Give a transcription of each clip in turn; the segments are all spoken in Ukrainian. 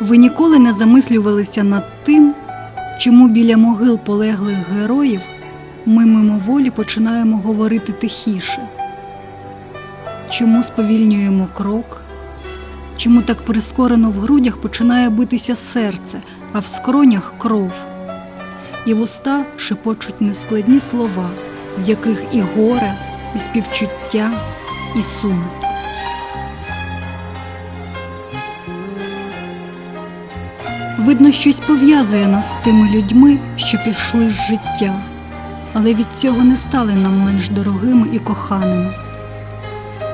Ви ніколи не замислювалися над тим, чому біля могил полеглих героїв ми мимоволі починаємо говорити тихіше? Чому сповільнюємо крок? Чому так прискорено в грудях починає битися серце, а в скронях кров? І вуста шепочуть нескладні слова, в яких і горе, і співчуття, і сум. Видно, щось пов'язує нас з тими людьми, що пішли з життя, але від цього не стали нам менш дорогими і коханими.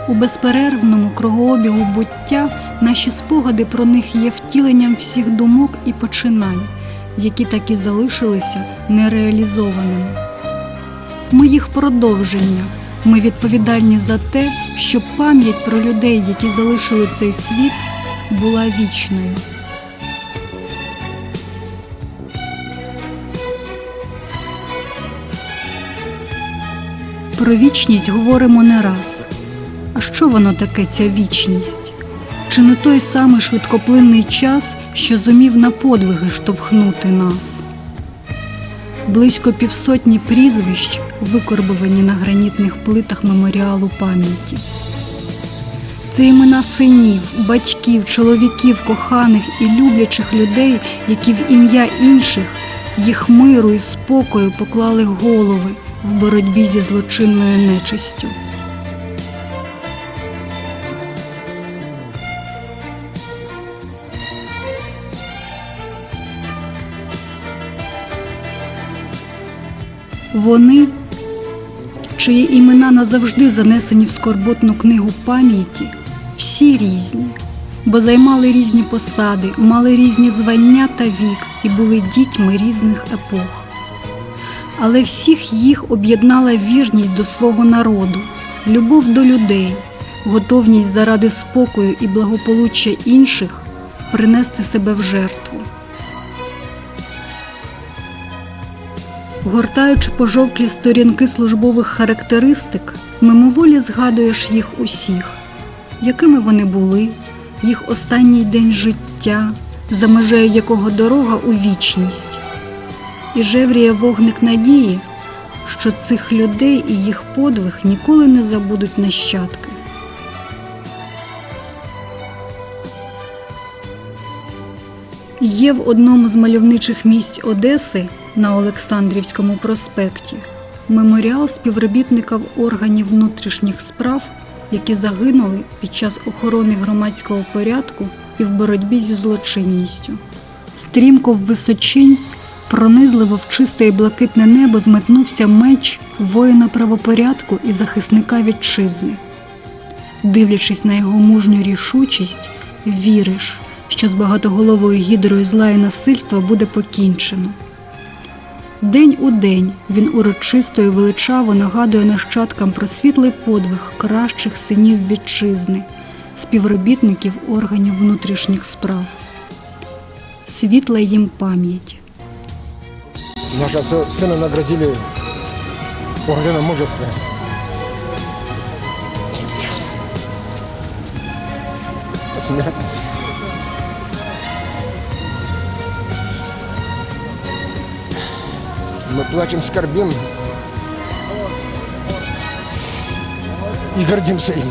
У безперервному кругообігу буття наші спогади про них є втіленням всіх думок і починань, які так і залишилися нереалізованими. Ми їх продовження, ми відповідальні за те, щоб пам'ять про людей, які залишили цей світ, була вічною. Про вічність говоримо не раз. А що воно таке, ця вічність? Чи не той самий швидкоплинний час, що зумів на подвиги штовхнути нас? Близько півсотні прізвищ викорбовані на гранітних плитах меморіалу пам'яті. Це імена синів, батьків, чоловіків, коханих і люблячих людей, які в ім'я інших, їх миру і спокою поклали голови в боротьбі зі злочинною нечистю. Вони, чиї імена назавжди занесені в скорботну книгу пам'яті, всі різні, бо займали різні посади, мали різні звання та вік і були дітьми різних епох. Але всіх їх об'єднала вірність до свого народу, любов до людей, готовність заради спокою і благополуччя інших принести себе в жертву. Гортаючи пожовклі сторінки службових характеристик, мимоволі згадуєш їх усіх, якими вони були, їх останній день життя, за межею якого дорога у вічність. І жевріє вогник надії, що цих людей і їх подвиг ніколи не забудуть нащадки. Є в одному з мальовничих місць Одеси на Олександрівському проспекті меморіал співробітників органів внутрішніх справ, які загинули під час охорони громадського порядку і в боротьбі зі злочинністю. Стрімко в височинь, пронизливо в чисте і блакитне небо зметнувся меч воїна правопорядку і захисника вітчизни. Дивлячись на його мужню рішучість, віриш, що з багатоголовою гідрою зла і насильства буде покінчено. День у день він урочисто і величаво нагадує нащадкам про світлий подвиг кращих синів вітчизни, співробітників органів внутрішніх справ. Світла їм пам'ять. Нашего сы- сына наградили орденом мужества. Посмертно. Мы плачем, скорбим и гордимся им.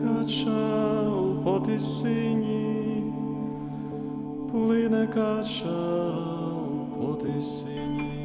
кача у потисині, плине кача у потисині.